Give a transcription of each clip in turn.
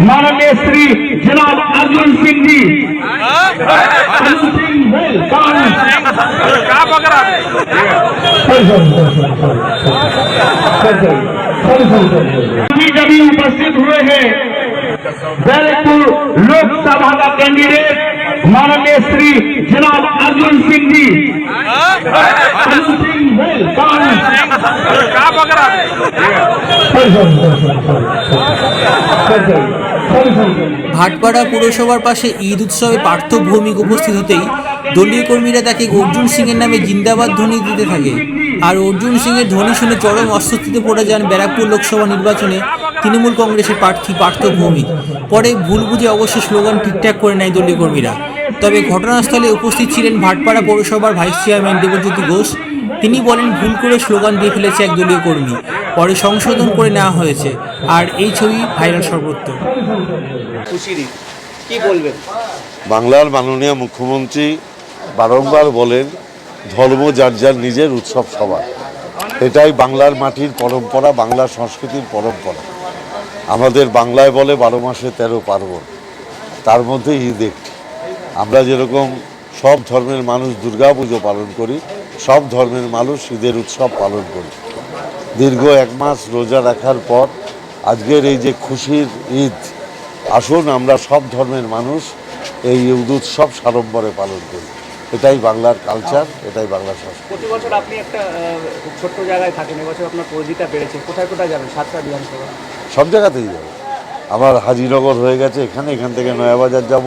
माननीय श्री जनाब अर्जुन सिंह जी। अभी जभी उपस्थित हुए हैं, बैरकपुर लोकसभा का कैंडिडेट माननीय श्री जनाब अर्जुन सिंह जी अर्जुन सिंह वेल क्या पकड़ा ভাটপাড়া পুরসভার পাশে ঈদ উৎসবে পার্থ ভৌমিক উপস্থিত হতেই দলীয় কর্মীরা তাকে অর্জুন সিংয়ের নামে জিন্দাবাদ ধ্বনি দিতে থাকে আর অর্জুন সিংয়ের ধ্বনি শুনে চরম অস্বস্তিতে পড়ে যান ব্যারাকপুর লোকসভা নির্বাচনে তৃণমূল কংগ্রেসের প্রার্থী পার্থ ভৌমিক পরে ভুল বুঝে অবশ্য স্লোগান ঠিকঠাক করে নেয় দলীয় কর্মীরা তবে ঘটনাস্থলে উপস্থিত ছিলেন ভাটপাড়া পৌরসভার ভাইস চেয়ারম্যান দেবজ্যোতি ঘোষ। তিনি বলেন ভুল করে স্লোগান দিয়ে ফেলেছে এক দলীয় কর্মী। পরে সংশোধন করে নেওয়া হয়েছে। আর এই ছবি ভাইরাল সর্বত্র। কি বলবেন? বাংলার মাননীয় মুখ্যমন্ত্রী বারংবার বলেন ধর্ম যার যার নিজের উৎসব সবার। এটাই বাংলার মাটির পরম্পরা বাংলার সংস্কৃতির পরম্পরা। আমাদের বাংলায় বলে বারো মাসে তেরো পার্বণ। তার মধ্যে ঈদ একটি। আমরা যেরকম সব ধর্মের মানুষ দুর্গা পুজো পালন করি সব ধর্মের মানুষ ঈদের উৎসব পালন করি। দীর্ঘ এক মাস রোজা রাখার পর আজকের এই যে খুশির ঈদ আসুন আমরা সব ধর্মের মানুষ এই ঈদ উৎসব সাড়ম্বরে পালন করি। এটাই বাংলার কালচার এটাই বাংলার সংস্কৃতি। প্রতি বছর আপনি একটা ছোট্ট জায়গায় থাকেন এবছর আপনার পরিধিটা বেড়েছে কোথায় কোথায় যাবেন? সাতটা বিধানসভা। সব জায়গাতেই যাব। আমার হাজিনগর হয়ে গেছে এখানে এখান থেকে নয়াবাজার যাব।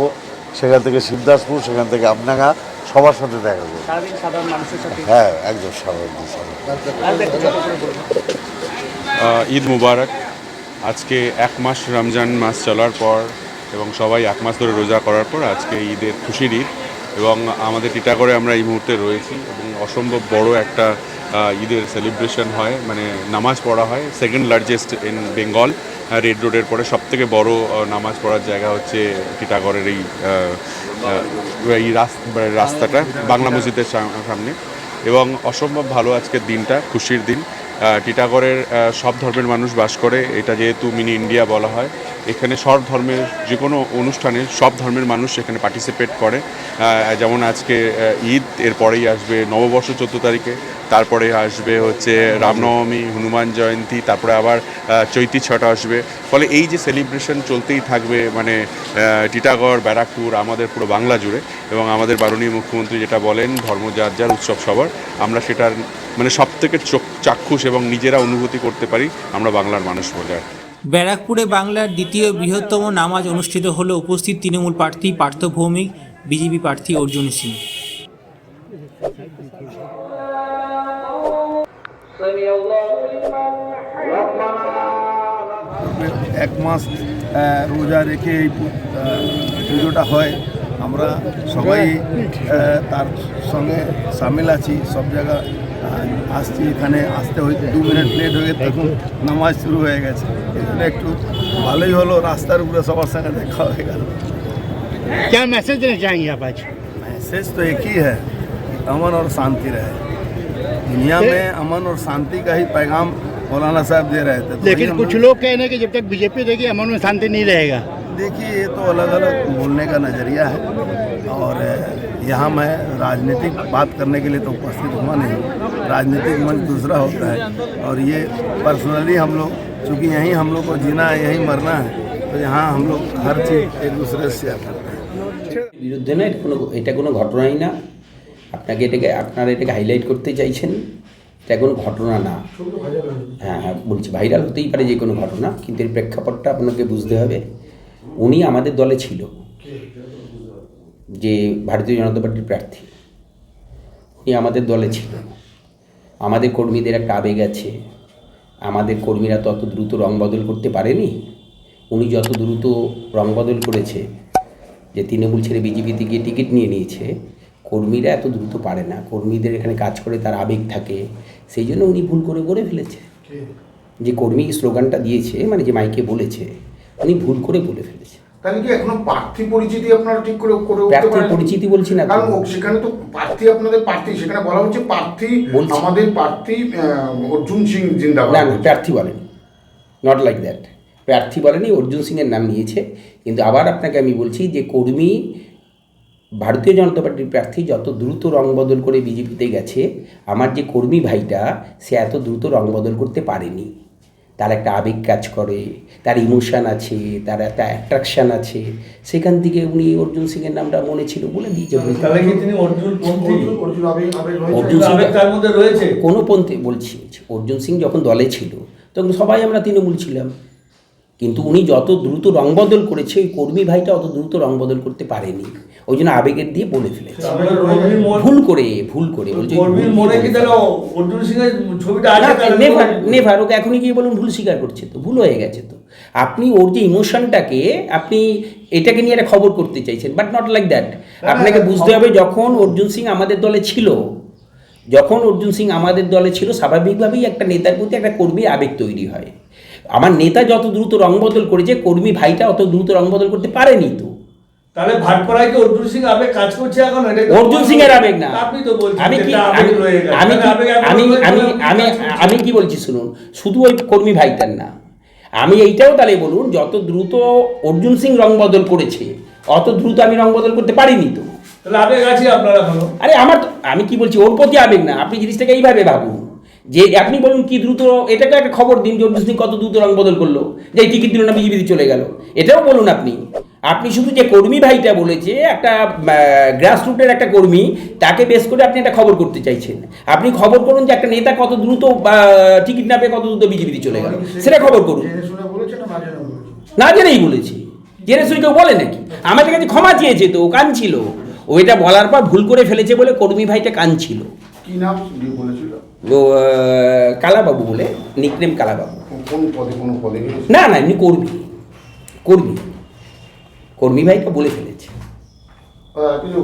সেখান থেকে শিবদাসপুর সেখান থেকে আমনাগা সবার সাথে দেখা করব। সারাদিন সাধারণ মানুষের সাথে? হ্যাঁ একদম স্বাভাবিক ঈদ মুবারক। আজকে এক মাস রমজান মাস চলার পর এবং সবাই এক মাস ধরে রোজা করার পর আজকে ঈদের খুশির ঈদ। এবং আমাদের টিটাগড়ে আমরা এই মুহূর্তে রয়েছি এবং অসম্ভব বড় একটা ঈদের সেলিব্রেশন হয় মানে নামাজ পড়া হয় second largest in Bengal Red রোডের পরে সবথেকে বড় নামাজ পড়ার জায়গা হচ্ছে টিটাগড়ের এই এই রাস- রাস্তাটা, বাংলা মসজিদের সাম- সামনে। এবং অসম্ভব ভালো আজকের দিনটা, খুশির দিন। টিটাগড়ের সব ধর্মের মানুষ বাস করে। এটা যেহেতু মিনি ইন্ডিয়া বলা হয়, এখানে সব ধর্মের যে কোনো অনুষ্ঠানে সব ধর্মের মানুষ এখানে পার্টিসিপেট করে। যেমন আজকে ঈদ এরপরেই আসবে নববর্ষ চোদ্দ তারিখে, তারপরে আসবে হচ্ছে রামনবমী, হনুমান জয়ন্তী, তারপরে আবার চৈতি ছট আসবে। ফলে এই যে সেলিব্রেশন চলতেই থাকবে মানে টিটাগড় ব্যারাকপুর, আমাদের পুরো বাংলা জুড়ে এবং আমাদের বারণীয় মুখ্যমন্ত্রী যেটা বলেন ধর্ম যার যার উৎসব সবার আমরা সেটার মানে সব থেকে চোখ চাক্ষুষ এবং নিজেরা অনুভূতি করতে পারি আমরা বাংলার মানুষ বলে আর ব্যারাকপুরে বাংলার দ্বিতীয় বৃহত্তম নামাজ অনুষ্ঠিত হলো উপস্থিত তৃণমূল প্রার্থী পার্থ ভৌমিক বিজেপি প্রার্থী অর্জুন সিং। এক মাস রোজা রেখে এই পুজোটা হয়। আমরা সবাই তার সঙ্গে সামিল আছি সব জায়গা আসছি এখানে আসতে হয়তো দু মিনিট লেট হয়ে তখন নামাজ শুরু হয়ে গেছে এই জন্য একটু ভালোই হলো রাস্তার উপরে সবার সঙ্গে দেখা হয়ে গেল क्या मैसेज देना चाहेंगे आप आज मैसेज तो एक ही है कि अमन और शांति रहे दुनिया में अमन और शांति का ही पैगाम मौलाना साहब दे रहे थे तो वही लेकिन हम कुछ लोग कह रहे हैं कि जब तक बीजेपी रहेगी अमन में शांति नहीं रहेगा देखिए ये तो अलग अलग बोलने का नज़रिया है और यहाँ मैं राजनीतिक बात करने के लिए तो उपस्थित हुआ नहीं राजनीतिक मंच दूसरा होता है और ये पर्सनली हम लोग चूँकि यहीं हम लोग को जीना है यहीं मरना है तो यहाँ हम लोग हर चीज़ एक दूसरे से शेयर करते हैं বিরুদ্ধে না এটা কোনো এটা কোনো ঘটনাই না আপনাকে এটাকে আপনারা এটাকে হাইলাইট করতে চাইছেন এটা কোনো ঘটনা না হ্যাঁ হ্যাঁ বলছি ভাইরাল হতেই পারে যে কোনো ঘটনা কিন্তু এর প্রেক্ষাপটটা আপনাকে বুঝতে হবে উনি আমাদের দলে ছিল। যে ভারতীয় জনতা পার্টির প্রার্থী। উনি আমাদের দলে ছিল। আমাদের কর্মীদের একটা আবেগ আছে। আমাদের কর্মীরা তত দ্রুত রং বদল করতে পারেনি। উনি যত দ্রুত রং বদল করেছে যে তৃণমূল ছেড়ে বিজেপিতে গিয়ে টিকিট নিয়ে নিয়েছে কর্মীরা এত দ্রুত পারে না। কর্মীদের এখানে কাজ করে তার আবেগ থাকে। সেই জন্য উনি ভুল করে করে ফেলেছে। যে কর্মী স্লোগানটা দিয়েছে মানে যে মাইকে বলেছে উনি ভুল করে বলে ফেলেছে। তাহলে কি এখনও প্রার্থী পরিচিতি আপনারা ঠিক করে করে উঠতে পারেন পরিচিতি বলছি না। কারণ সেখানে তো প্রার্থী আপনাদের প্রার্থী সেখানে বলা হচ্ছে প্রার্থী। আমাদের প্রার্থী অর্জুন সিং জিন্দাবাদ। না প্রার্থী বলেনি। নট লাইক দ্যাট প্রার্থী বলেনি অর্জুন সিংয়ের নাম নিয়েছে। কিন্তু আবার আপনাকে আমি বলছি যে কর্মী ভারতীয় জনতা পার্টির প্রার্থী যত দ্রুত রং বদল করে বিজেপিতে গেছে আমার যে কর্মী ভাইটা সে এত দ্রুত রং বদল করতে পারেনি। তার একটা আবেগ কাজ করে তার ইমোশান আছে তার একটা অ্যাট্রাকশান আছে। সেখান থেকে উনি অর্জুন সিং এর নামটা মনে ছিল বলে দিয়েছে তাহলে অর্জুন সিং তার মধ্যে রয়েছে। কোনো পন্থে বলছি অর্জুন সিং যখন দলে ছিল তখন সবাই আমরা তৃণমূল ছিলাম। কিন্তু উনি যত দ্রুত রং বদল করেছে ওই কর্মী ভাইটা অত দ্রুত রং বদল করতে পারেনি। ওই জন্য আবেগের দিয়ে বলে ফেলেছে। কর্মীর ভুল করে ভুল করে বলছে কর্মীর কি তাহলে অর্জুন সিং এর ছবিটা আছে তাহলে নেভার নেভার ওকে এখনই গিয়ে বলুন ভুল স্বীকার করছে তো ভুল হয়ে গেছে তো। আপনি ওর যে ইমোশনটাকে আপনি এটাকে নিয়ে একটা খবর করতে চাইছেন বাট নট লাইক দ্যাট আপনাকে বুঝতে হবে যখন অর্জুন সিং আমাদের দলে ছিল যখন অর্জুন সিং আমাদের দলে ছিল স্বাভাবিকভাবেই একটা নেতার প্রতি একটা কর্মী আবেগ তৈরি হয়। আমার নেতা যত দ্রুত রং বদল করেছে কর্মী ভাইটা অত দ্রুত রং বদল করতে পারেনি তো। তাহলে ভাটপাড়ায় কি অর্জুন সিং আবেগ কাজ করছে এখন? অর্জুন সিং এর আবেগ না। আপনি তো বলছেন আমি কি আমি আমি আমি আমি আমি কি বলছি শুনুন? শুধু ওই কর্মী ভাইটার না। আমি এইটাও তাহলে বলুন যত দ্রুত অর্জুন সিং রং বদল করেছে অত দ্রুত আমি রং বদল করতে পারিনি তো। তাহলে আবেগ আছে আপনারা আরে আমার আমি কি বলছি? ওর প্রতি আবেগ না। আপনি জিনিসটাকে এইভাবে ভাবুন। যে আপনি বলুন কি দ্রুত এটাকে একটা খবর, দিন অর্জুন সিং কত দ্রুত রং বদল করল, যে টিকিট দিল না বিজেপিতে চলে গেল। এটাও বলুন আপনি। আপনি শুধু যে কর্মী ভাইটা বলেছে, একটা গ্রাসরুটের একটা কর্মী, তাকে বেশ করে আপনি একটা খবর করতে চাইছেন। আপনি খবর করুন যে একটা নেতা কত দ্রুত টিকিট না পেয়ে কত দ্রুত বিজেপিতে চলে গেল। সেটা খবর করুন। না জেনেই বলেছি। জেনে শুনে কেউ বলে নাকি? আমাদের কাছে ক্ষমা চেয়েছে তো, ও কাঁদছিল। ওইটা বলার পর ভুল করে ফেলেছে বলে কর্মী ভাইটা কাঁদছিল। কি নাম বলেছিল? কালাবাবু বলে নিকনেম কালাবাবু। কোন পদে কোন পদে না না এমনি কর্মী। কর্মী। কর্মী ভাইটা বলে ফেলেছে। কিছু